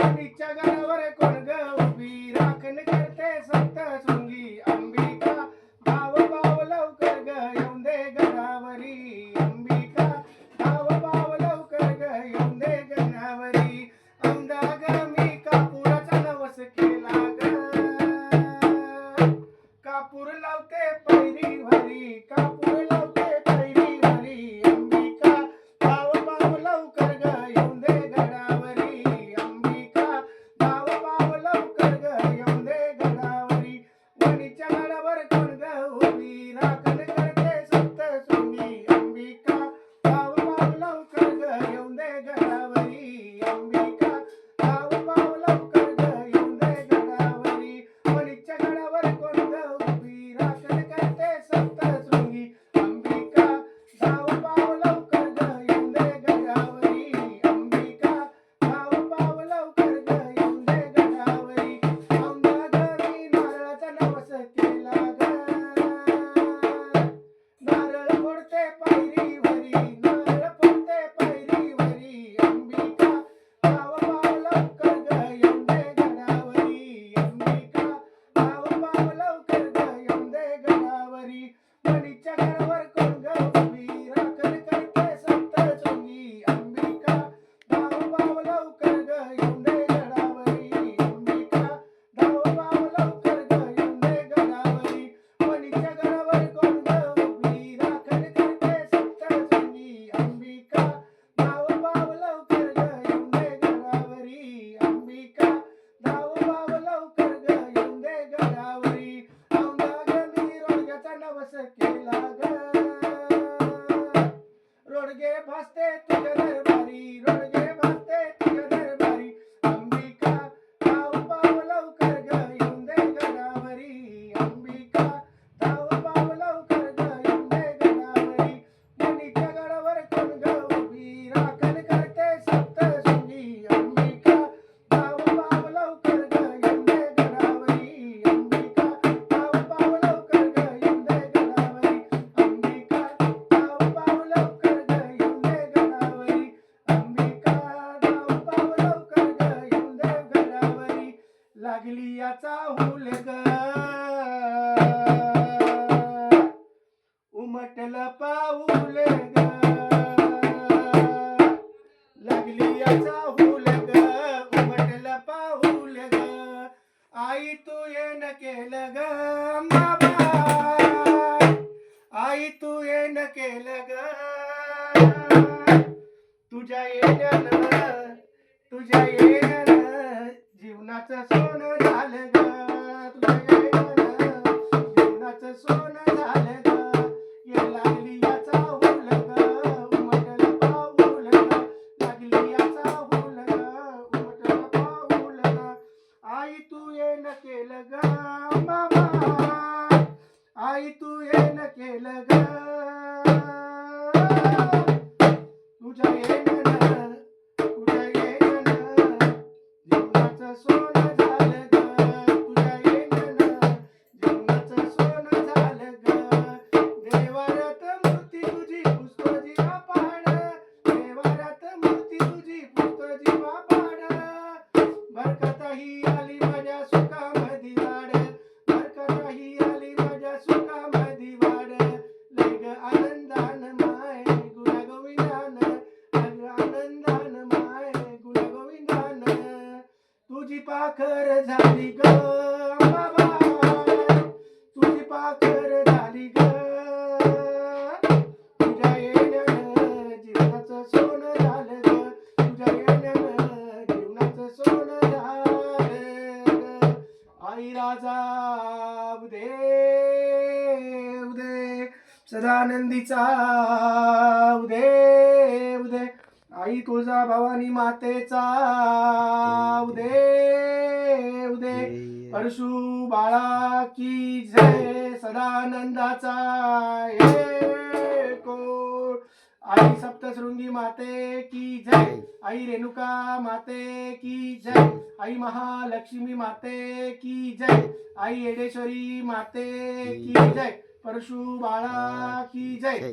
कोणीच्या गणावर कोण गवी राखण करते संत सुंगी. अंबिका भाव भाव लवकर ग येऊन दे गणावरी अंबिका भाव भाव लवकर ग येऊन दे गणावरी अंदा ग मी कापूराचा नवस केला ग. कापूर लावते पहिरी भरी. कापूर लावते लागली हुल ग. उमटल पाऊल ग. लागली याचा हुल ग. उमटल पाऊल ग. आई तू येन केलं ग आई तू येन केलं ग. तुझ्या येण्यानं तुझ्या केलं ग मामा. आई तू येन केलं ग. तुझ्या येण्यानं तुझ्या येण्यानं जीवनाचं सोनं तुझी पाखर झाली ग बाबा तुझी पाखर झाली ग. तुझ्या येण्यानं जीवनाचं सोनं झालं ग. तुझ्या येण्यानं जीवनाचं सोनं झालं आई राजा उदे उदे. सदानंदीचा उदे. आई तुळजा भवानी मातेचा. उदे उदे. परशु बाळा की जय. सदानंदाचा. कोण आई सप्तशृंगी माते की जय. आई रेणुका माते की जय. आई महालक्ष्मी माते की जय. आई येडेश्वरी माते की जय. परशु बाळा की जय.